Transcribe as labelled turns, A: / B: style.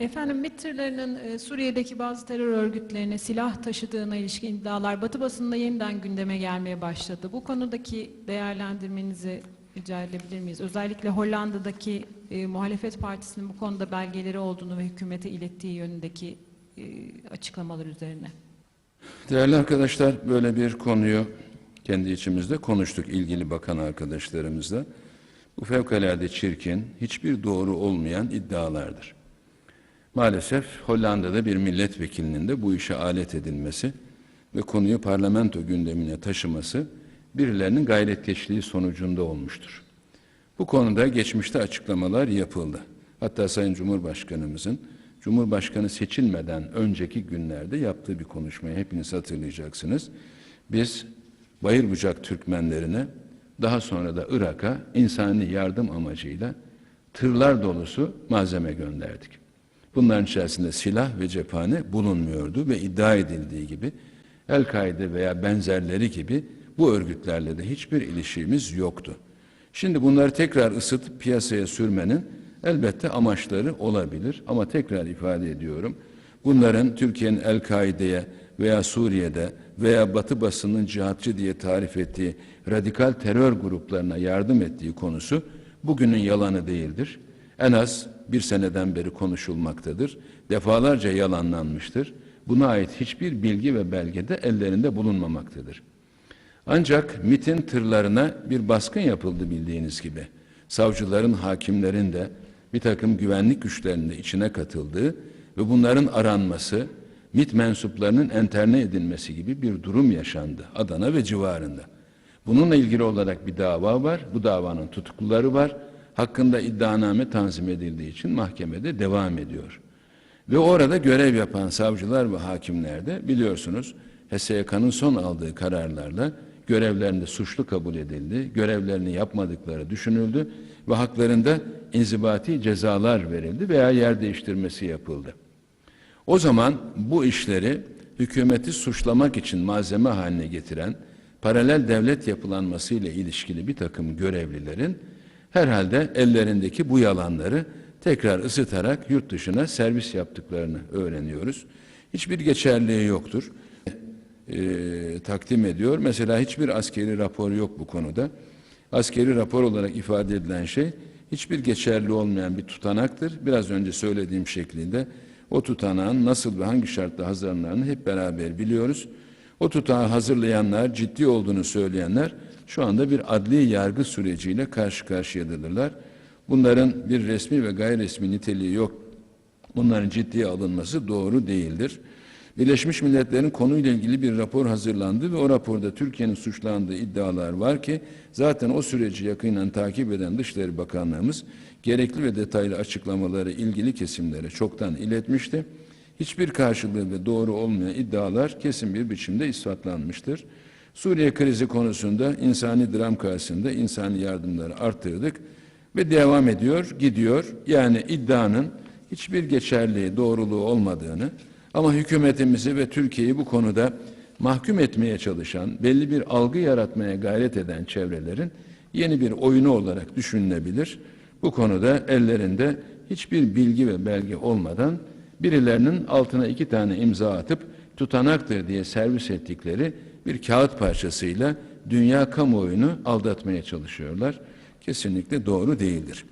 A: Efendim MİT tırlarının e, Suriye'deki bazı terör örgütlerine silah taşıdığına ilişkin iddialar Batı basınında yeniden gündeme gelmeye başladı. Bu konudaki değerlendirmenizi rica edebilir miyiz? Özellikle Hollanda'daki e, muhalefet partisinin bu konuda belgeleri olduğunu ve hükümete ilettiği yönündeki e, açıklamalar üzerine.
B: Değerli arkadaşlar böyle bir konuyu kendi içimizde konuştuk ilgili bakan arkadaşlarımızla. Bu fevkalade çirkin, hiçbir doğru olmayan iddialardır. Maalesef Hollanda'da bir milletvekilinin de bu işe alet edilmesi ve konuyu parlamento gündemine taşıması birilerinin gayretkeşliği sonucunda olmuştur. Bu konuda geçmişte açıklamalar yapıldı. Hatta Sayın Cumhurbaşkanımızın Cumhurbaşkanı seçilmeden önceki günlerde yaptığı bir konuşmayı hepiniz hatırlayacaksınız. Biz Bayırbucak Türkmenlerine daha sonra da Irak'a insani yardım amacıyla tırlar dolusu malzeme gönderdik. Bunların içerisinde silah ve cephane bulunmuyordu ve iddia edildiği gibi El-Kaide veya benzerleri gibi bu örgütlerle de hiçbir ilişkimiz yoktu. Şimdi bunları tekrar ısıtıp piyasaya sürmenin elbette amaçları olabilir ama tekrar ifade ediyorum. Bunların Türkiye'nin El-Kaide'ye veya Suriye'de veya Batı basının cihatçı diye tarif ettiği radikal terör gruplarına yardım ettiği konusu bugünün yalanı değildir. En az bir seneden beri konuşulmaktadır. Defalarca yalanlanmıştır. Buna ait hiçbir bilgi ve belge de ellerinde bulunmamaktadır. Ancak MIT'in tırlarına bir baskın yapıldı bildiğiniz gibi. Savcıların, hakimlerin de bir takım güvenlik güçlerinin içine katıldığı ve bunların aranması, MIT mensuplarının enterne edilmesi gibi bir durum yaşandı Adana ve civarında. Bununla ilgili olarak bir dava var. Bu davanın tutukluları var. Hakkında iddianame tanzim edildiği için mahkemede devam ediyor. Ve orada görev yapan savcılar ve hakimler de biliyorsunuz HSYK'nın son aldığı kararlarla görevlerinde suçlu kabul edildi, görevlerini yapmadıkları düşünüldü ve haklarında inzibati cezalar verildi veya yer değiştirmesi yapıldı. O zaman bu işleri hükümeti suçlamak için malzeme haline getiren paralel devlet yapılanması ile ilişkili bir takım görevlilerin herhalde ellerindeki bu yalanları tekrar ısıtarak yurt dışına servis yaptıklarını öğreniyoruz. Hiçbir geçerliği yoktur. E, takdim ediyor. Mesela hiçbir askeri rapor yok bu konuda. Askeri rapor olarak ifade edilen şey hiçbir geçerli olmayan bir tutanaktır. Biraz önce söylediğim şeklinde o tutanağın nasıl ve hangi şartla hazırlandığını hep beraber biliyoruz. O tutanağı hazırlayanlar, ciddi olduğunu söyleyenler şu anda bir adli yargı süreciyle karşı karşıyadırlar. Bunların bir resmi ve gayri resmi niteliği yok. Bunların ciddiye alınması doğru değildir. Birleşmiş Milletler'in konuyla ilgili bir rapor hazırlandı ve o raporda Türkiye'nin suçlandığı iddialar var ki zaten o süreci yakından takip eden Dışişleri Bakanlığımız gerekli ve detaylı açıklamaları ilgili kesimlere çoktan iletmişti. Hiçbir karşılığı ve doğru olmayan iddialar kesin bir biçimde ispatlanmıştır. Suriye krizi konusunda insani dram karşısında insani yardımları arttırdık ve devam ediyor, gidiyor. Yani iddianın hiçbir geçerliği, doğruluğu olmadığını ama hükümetimizi ve Türkiye'yi bu konuda mahkum etmeye çalışan, belli bir algı yaratmaya gayret eden çevrelerin yeni bir oyunu olarak düşünülebilir. Bu konuda ellerinde hiçbir bilgi ve belge olmadan birilerinin altına iki tane imza atıp tutanaktır diye servis ettikleri bir kağıt parçasıyla dünya kamuoyunu aldatmaya çalışıyorlar. Kesinlikle doğru değildir.